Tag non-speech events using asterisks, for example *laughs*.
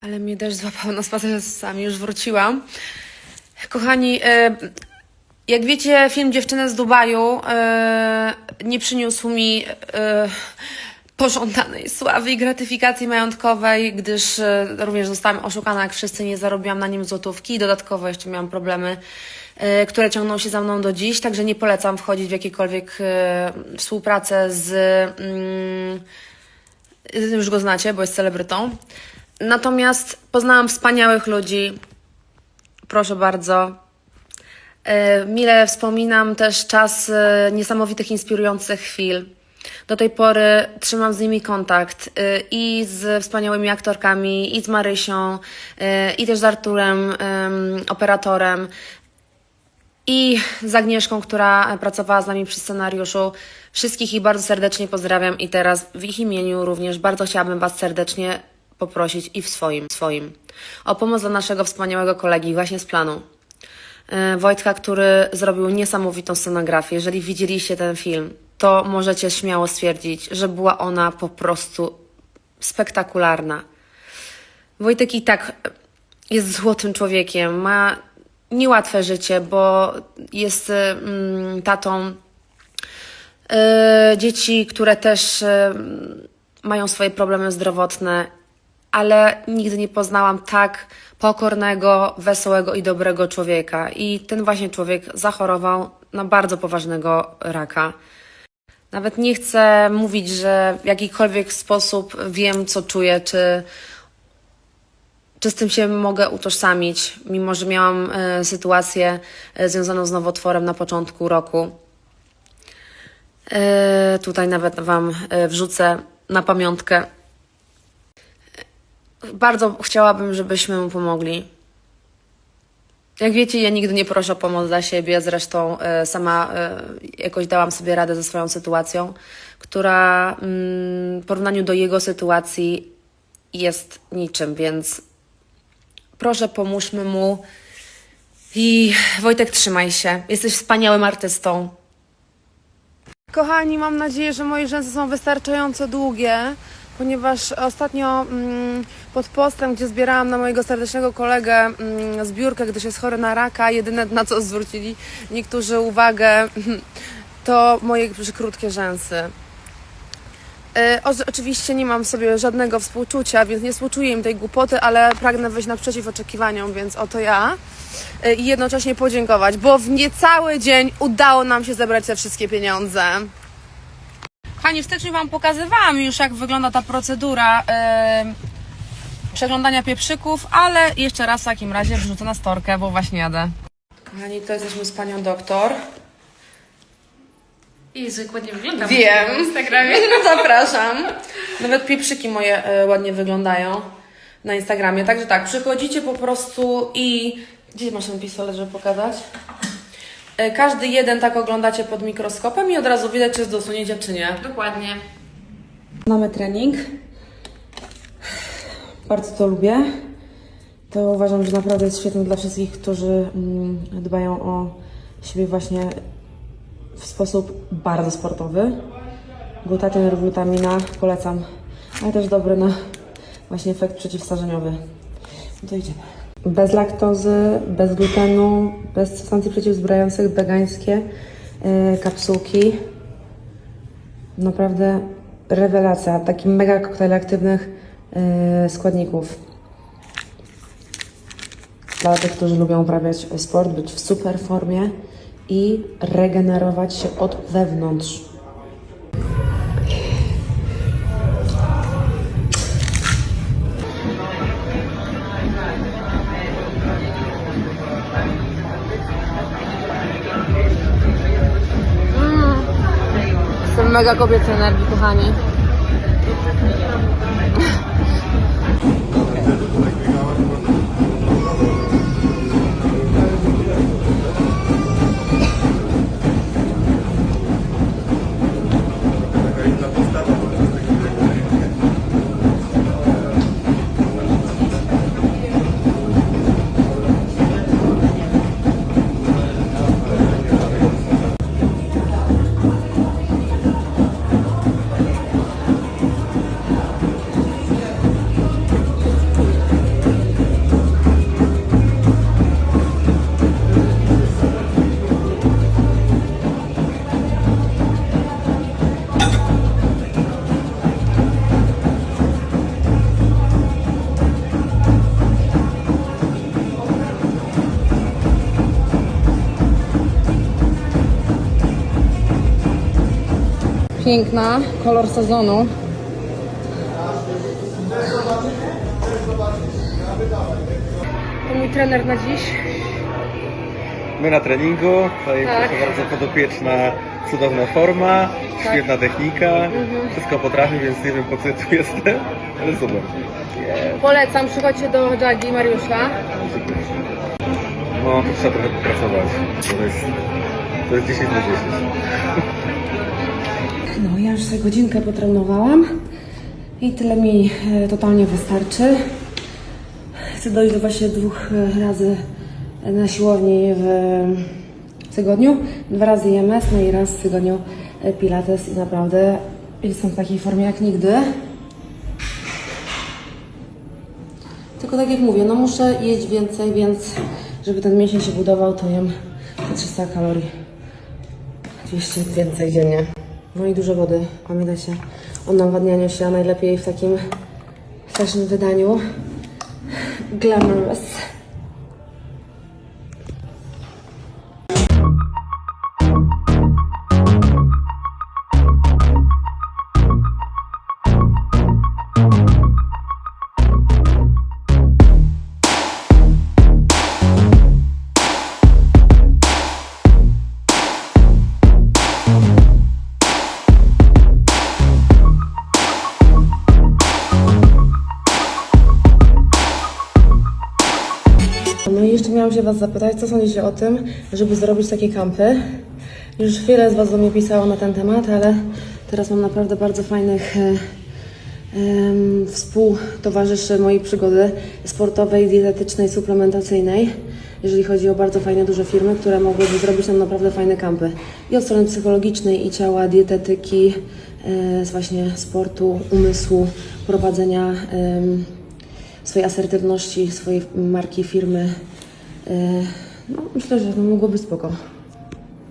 Ale mnie też złapał na spacerze z sami, już wróciłam. Kochani, e, jak wiecie, film Dziewczyny z Dubaju e, nie przyniósł mi e, pożądanej sławy i gratyfikacji majątkowej, gdyż również zostałam oszukana, jak wszyscy, nie zarobiłam na nim złotówki i dodatkowo jeszcze miałam problemy, które ciągną się za mną do dziś, także nie polecam wchodzić w jakiekolwiek współpracę z... Mm, już go znacie, bo jest celebrytą. Natomiast poznałam wspaniałych ludzi. Proszę bardzo. E, Mile wspominam też czas e, niesamowitych, inspirujących chwil. Do tej pory trzymam z nimi kontakt e, i z wspaniałymi aktorkami, i z Marysią, i też z Arturem, em, operatorem i z Agnieszką, która pracowała z nami przy scenariuszu. Wszystkich ich bardzo serdecznie pozdrawiam i teraz w ich imieniu również bardzo chciałabym Was serdecznie poprosić i w swoim, swoim o pomoc dla naszego wspaniałego kolegi właśnie z planu. E, Wojtka, który zrobił niesamowitą scenografię. Jeżeli widzieliście ten film, to możecie śmiało stwierdzić, że była ona po prostu spektakularna. Wojtek i tak jest złotym człowiekiem, ma niełatwe życie, bo jest mm, tatą y, dzieci, które też y, mają swoje problemy zdrowotne, ale nigdy nie poznałam tak pokornego, wesołego i dobrego człowieka. I ten właśnie człowiek zachorował na bardzo poważnego raka. Nawet nie chcę mówić, że w jakikolwiek sposób wiem, co czuję, czy czy z tym się mogę utożsamić, mimo że miałam e, sytuację e, związaną z nowotworem na początku roku. E, tutaj nawet Wam wrzucę na pamiątkę. Bardzo chciałabym, żebyśmy mu pomogli. Jak wiecie, ja nigdy nie proszę o pomoc dla siebie, zresztą e, sama e, jakoś dałam sobie radę ze swoją sytuacją, która mm, w porównaniu do jego sytuacji jest niczym, więc Proszę, pomóżmy mu. I Wojtek, trzymaj się. Jesteś wspaniałym artystą. Kochani, mam nadzieję, że moje rzęsy są wystarczająco długie, ponieważ ostatnio mm, pod postem, gdzie zbierałam na mojego serdecznego kolegę mm, zbiórkę, gdyż jest chory na raka, jedyne na co zwrócili niektórzy uwagę, *laughs* to moje krótkie rzęsy. O- Oczywiście nie mam sobie żadnego współczucia, więc nie współczuję im tej głupoty, ale pragnę wyjść naprzeciw oczekiwaniom, więc oto ja. E, I jednocześnie podziękować, bo w niecały dzień udało nam się zebrać te wszystkie pieniądze. Kochani, wstecznio Wam pokazywałam już, jak wygląda ta procedura e, przeglądania pieprzyków, ale jeszcze raz w takim razie wrzucę na storkę, bo właśnie jadę. Kochani, to jesteśmy z Panią Doktor. I zwykle nie wygląda Wiem. na Instagramie. *laughs* Zapraszam. Nawet pieprzyki moje e, ładnie wyglądają na Instagramie. Także tak, przychodzicie po prostu i. Gdzie masz ten pistolet, żeby pokazać? E, Każdy jeden tak oglądacie pod mikroskopem i od razu widać, czy jest do usunięcia, czy nie. Dokładnie. Mamy trening. Bardzo to lubię. To uważam, że naprawdę jest świetne dla wszystkich, którzy mm, dbają o siebie właśnie w sposób bardzo sportowy. Glutatyn, glutamina polecam, ale też dobry na właśnie efekt przeciwstarzeniowy. No to idziemy. Bez laktozy, bez glutenu, bez substancji przeciwzbrajających, wegańskie yy, kapsułki. Naprawdę rewelacja. Taki mega koktajl aktywnych yy, składników. Dla tych, którzy lubią uprawiać sport, być w super formie i regenerować się od wewnątrz. Mega kobiety energii, kochani. Piękna, kolor sezonu. To mój trener na dziś. My na treningu, tutaj Tak. proszę bardzo podopieczna, cudowna forma, Tak. świetna technika, Mhm. wszystko potrafi, więc nie wiem po co tu jestem, ale super. Polecam, przychodźcie do Jagi Mariusza. No, to trzeba trochę popracować, to jest, to jest 10 na 10. *laughs* No, ja już sobie godzinkę potrenowałam i tyle mi e, totalnie wystarczy. Chcę dojść do właśnie dwóch e, razy na siłowni w tygodniu. Dwa razy IMS, no i raz w tygodniu e, Pilates i naprawdę jestem w takiej formie jak nigdy. Tylko tak jak mówię, no muszę jeść więcej, więc żeby ten mięsień się budował, to jem po 300 kalorii. 200 więcej dziennie. No dużo wody. Pamiętajcie o nawadnianiu się, a najlepiej w takim fashion wydaniu. Glamorous. Miałam się Was zapytać, co sądzicie o tym, żeby zrobić takie kampy? Już wiele z Was do mnie pisało na ten temat, ale teraz mam naprawdę bardzo fajnych e, em, współtowarzyszy mojej przygody sportowej, dietetycznej, suplementacyjnej. Jeżeli chodzi o bardzo fajne, duże firmy, które mogłyby zrobić nam naprawdę fajne kampy. I od strony psychologicznej, i ciała, dietetyki, e, właśnie sportu, umysłu, prowadzenia em, swojej asertywności, swojej marki, firmy. E, No, myślę, że mogłoby spoko.